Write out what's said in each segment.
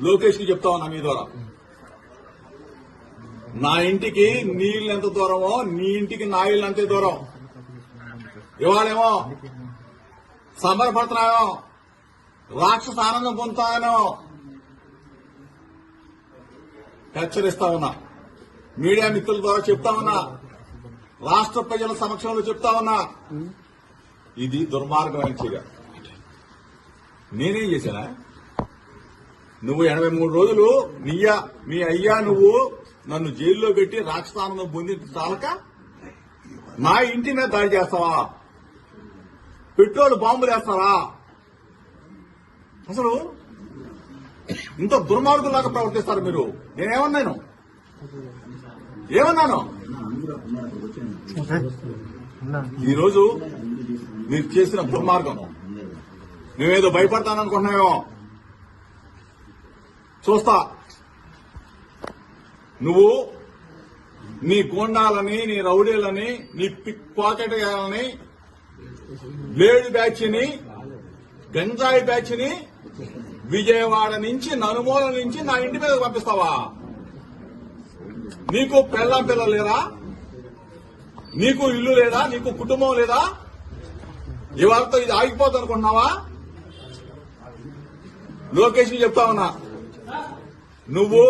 లోకేష్కి చెప్తా ఉన్నా మీ ద్వారా. నా ఇంటికి నీళ్ళు ఎంత దూరమో నీ ఇంటికి నా ఇల్లు అంతే దూరం. ఇవాళేమో సమరపడుతున్నాయో రాక్షస ఆనందం పొందుతానో హెచ్చరిస్తా ఉన్నా. మీడియా మిత్రుల ద్వారా చెప్తా ఉన్నా. రాష్ట్ర ప్రజల సమక్షంలో చెప్తా ఉన్నా. ఇది దుర్మార్గమైన చర్య. నేనేం చేశానా? నువ్వు ఎనభై మూడు రోజులు నీయా మీ అయ్యా నువ్వు నన్ను జైల్లో పెట్టి రాక్షసానందం పొంది చాలక నా ఇంటి మీద దాడి చేస్తావా? పెట్రోల్ బాంబులు వేస్తారా అసలు ఇంత దుర్మార్గులాగా ప్రవర్తిస్తారు మీరు. నేనేమన్నాను? ఏమన్నాను? ఈరోజు మీరు చేసిన దుర్మార్గం. నువ్వేదో భయపడతాననుకుంటున్నావేమో? చూస్తా. నువ్వు నీ గోండాలని నీ రౌడీలని నీ పిక్ పాకెట్ గాలని బ్లేడ్ బ్యాచ్ని గంజాయి బ్యాచ్ని విజయవాడ నుంచి నలుమూల నుంచి నా ఇంటి మీద పంపిస్తావా? నీకు పెళ్ళం పిల్లలు లేరా? నీకు ఇల్లు లేదా? నీకు కుటుంబం లేదా? ఇవాళతో ఇది ఆగిపోతుంది అనుకుంటున్నావా? లోకేష్ చెప్తా ఉన్నా. నువ్వు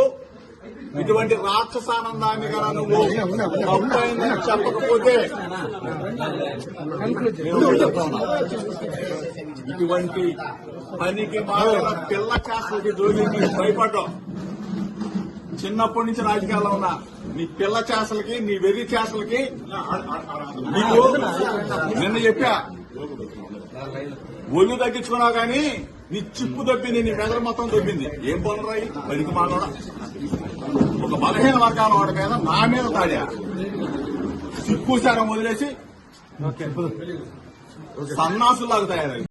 ఇటువంటి రాక్షసానందాన్ని కదా నువ్వు తప్పైందని చెప్పకపోతే ఇటువంటి పనికి మాత్రం పిల్ల చేస్తలకి జోలికి భయపడ్డావు. చిన్నప్పటి నుంచి రాజకీయాల్లో ఉన్నా నీ పిల్ల చేసలకి నీ వెర్రి చేసలకి నీకు నిన్న చెప్పా ఒళ్ళు తగ్గించుకున్నావు కానీ నీ చిప్పు దొబ్బింది నీ మెదడు మొత్తం దొబ్బింది. ఏం పనురాయి పనికి మానోడా ఒక బలహీన వర్గాల వాడి మీద నా మీద తాడా. సిక్కుసారం వదిలేసి సన్నాసులాగా తయారై